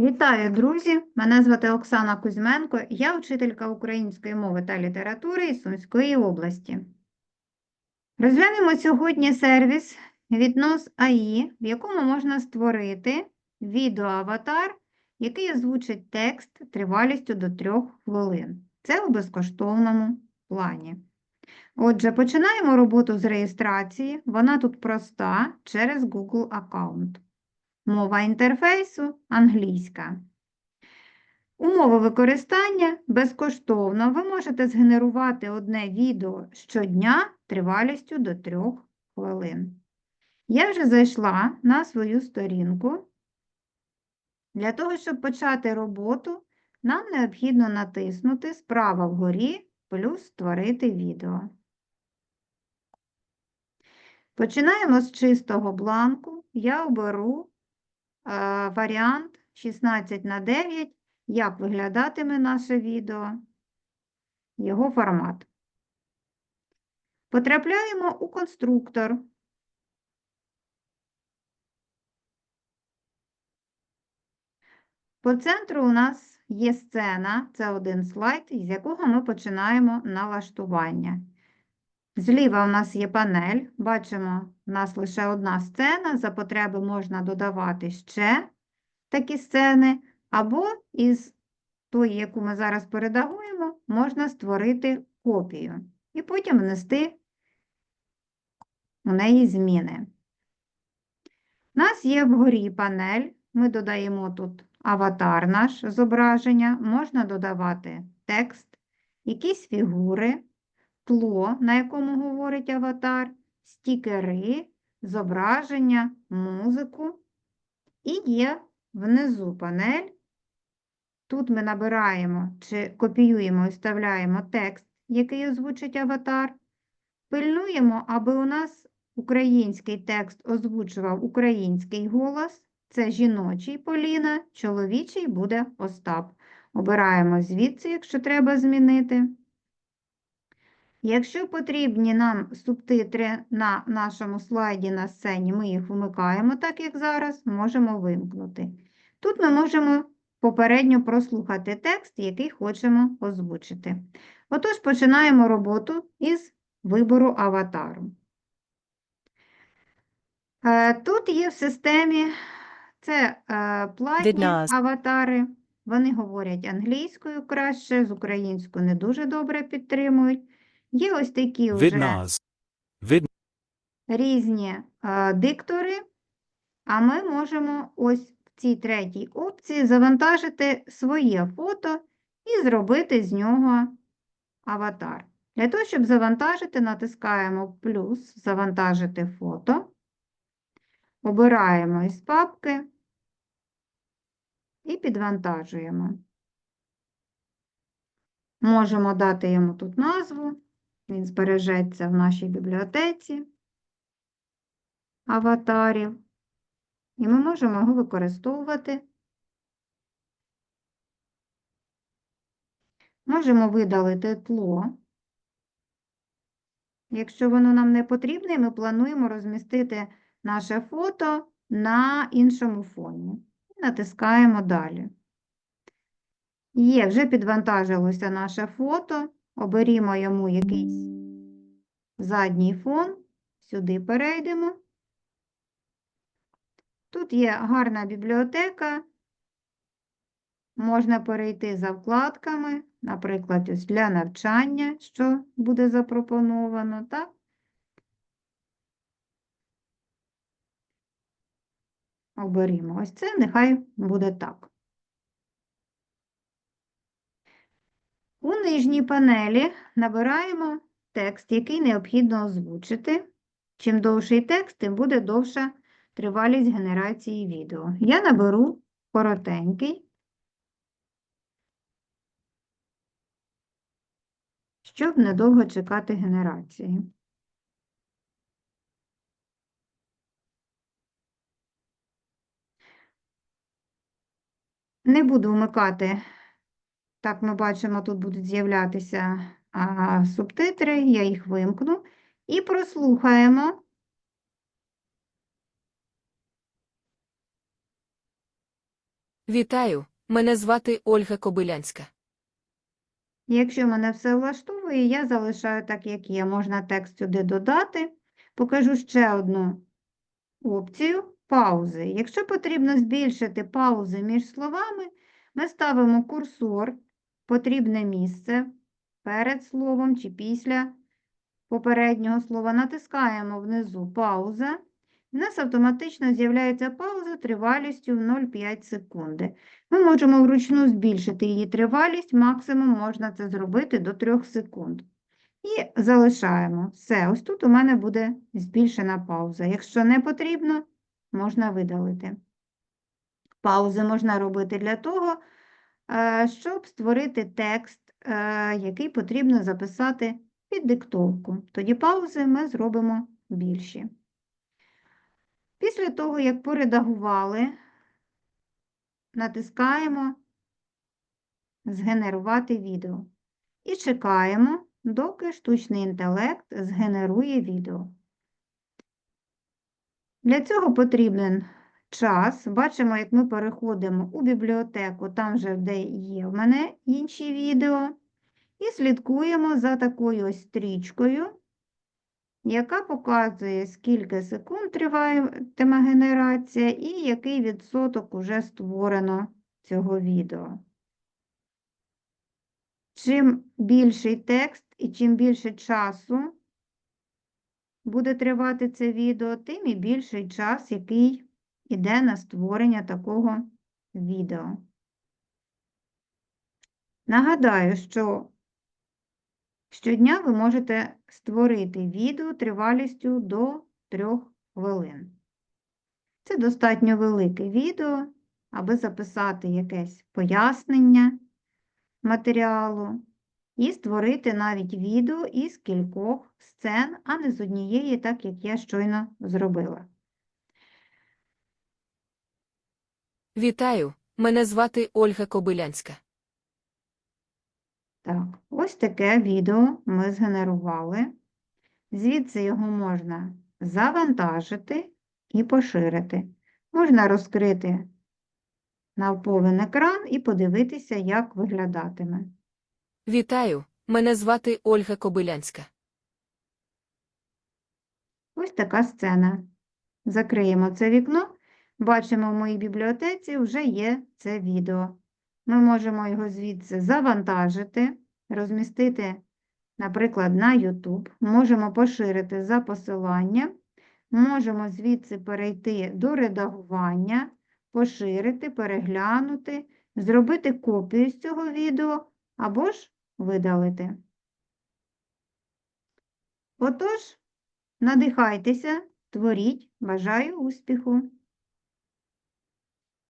Вітаю, друзі! Мене звати Оксана Кузьменко, я вчителька української мови та літератури із Сумської області. Розглянемо сьогодні сервіс Віднос АІ, в якому можна створити відеоаватар, який озвучить текст тривалістю до 3 хвилин. Це у безкоштовному плані. Отже, починаємо роботу з реєстрації. Вона тут проста через Google аккаунт. Мова інтерфейсу англійська. Умови використання безкоштовно. Ви можете згенерувати одне відео щодня тривалістю до 3 хвилин. Я вже зайшла на свою сторінку. Для того, щоб почати роботу, нам необхідно натиснути справа вгорі плюс створити відео. Починаємо з чистого бланку. Я оберу варіант 16 на 9, як виглядатиме наше відео, його формат. Потрапляємо у конструктор. По центру у нас є сцена, це один слайд, з якого ми починаємо налаштування. Зліва у нас є панель, бачимо, у нас лише одна сцена, за потреби можна додавати ще такі сцени, або із тої, яку ми зараз передагуємо, можна створити копію і потім внести у неї зміни. У нас є вгорі панель, ми додаємо тут аватар наш зображення, можна додавати текст, якісь фігури, тло, на якому говорить аватар, стікери, зображення, музику. І є внизу панель. Тут ми набираємо чи копіюємо і вставляємо текст, який озвучить аватар. Пильнуємо, аби у нас український текст озвучував український голос. Це жіночий Поліна, чоловічий буде Остап. Обираємо звідси, якщо треба змінити. Якщо потрібні нам субтитри на нашому слайді на сцені, ми їх вмикаємо, так як зараз, можемо вимкнути. Тут ми можемо попередньо прослухати текст, який хочемо озвучити. Отож, починаємо роботу із вибору аватару. Е, Тут є в системі це е, платні аватари. Вони говорять англійською краще, з українською не дуже добре підтримують. Є ось такі вже Vidnaz. Vid різні е, диктори, а ми можемо ось в цій третій опції завантажити своє фото і зробити з нього аватар. Для того, щоб завантажити, натискаємо плюс Завантажити фото. Обираємо із папки і підвантажуємо. Можемо дати йому тут назву, він збережеться в нашій бібліотеці аватарів, і ми можемо його використовувати. Можемо видалити тло. Якщо воно нам не потрібне, ми плануємо розмістити наше фото на іншому фоні. Натискаємо далі. Є, вже підвантажилося наше фото. Оберімо йому якийсь задній фон. Сюди перейдемо. Тут є гарна бібліотека. Можна перейти за вкладками, наприклад, ось для навчання, що буде запропоновано, так? Оберімо ось це, нехай буде так. У нижній панелі набираємо текст, який необхідно озвучити. Чим довший текст, тим буде довша тривалість генерації відео. Я наберу коротенький, щоб недовго чекати генерації. Не буду вмикати, так ми бачимо, тут будуть з'являтися субтитри, я їх вимкну і прослухаємо Вітаю, мене звати Ольга Кобилянська. Якщо мене все влаштовує, я залишаю так, як є. Можна текст сюди додати. Покажу ще одну опцію паузи. Якщо потрібно збільшити паузи між словами, ми ставимо курсор потрібне місце перед словом чи після попереднього слова, натискаємо внизу пауза. У нас автоматично з'являється пауза тривалістю в 0,5 секунди. Ми можемо вручну збільшити її тривалість, максимум можна це зробити до 3 секунд. І залишаємо. Все, ось тут у мене буде збільшена пауза. Якщо не потрібно, можна видалити. Паузи можна робити для того, щоб створити текст, е, який потрібно записати під диктовку. Тоді паузи ми зробимо більші. Після того, як поредагували, натискаємо Згенерувати відео і чекаємо, доки штучний інтелект згенерує відео. Для цього потрібен час. Бачимо, як ми переходимо у бібліотеку, там же, де є в мене інші відео, і слідкуємо за такою ось стрічкою, яка показує, скільки секунд триватиме генерація і який відсоток уже створено цього відео. Чим більший текст і чим більше часу буде тривати це відео, тим і більший час, який йде на створення такого відео. Нагадаю, що щодня ви можете створити відео тривалістю до 3 хвилин. Це достатньо велике відео, аби записати якесь пояснення матеріалу і створити навіть відео із кількох сцен, а не з однієї, так як я щойно зробила. Вітаю, мене звати Ольга Кобилянська. Так, ось таке відео ми згенерували. Звідси його можна завантажити і поширити. Можна розкрити навповен екран і подивитися, як виглядатиме. Вітаю, мене звати Ольга Кобилянська. Ось така сцена. Закриємо це вікно. Бачимо, в моїй бібліотеці вже є це відео. Ми можемо його звідси завантажити, розмістити, наприклад, на YouTube. Можемо поширити за посиланням. Можемо звідси перейти до редагування, поширити, переглянути, зробити копію з цього відео або ж видалити. Отож, надихайтеся, творіть, бажаю успіху!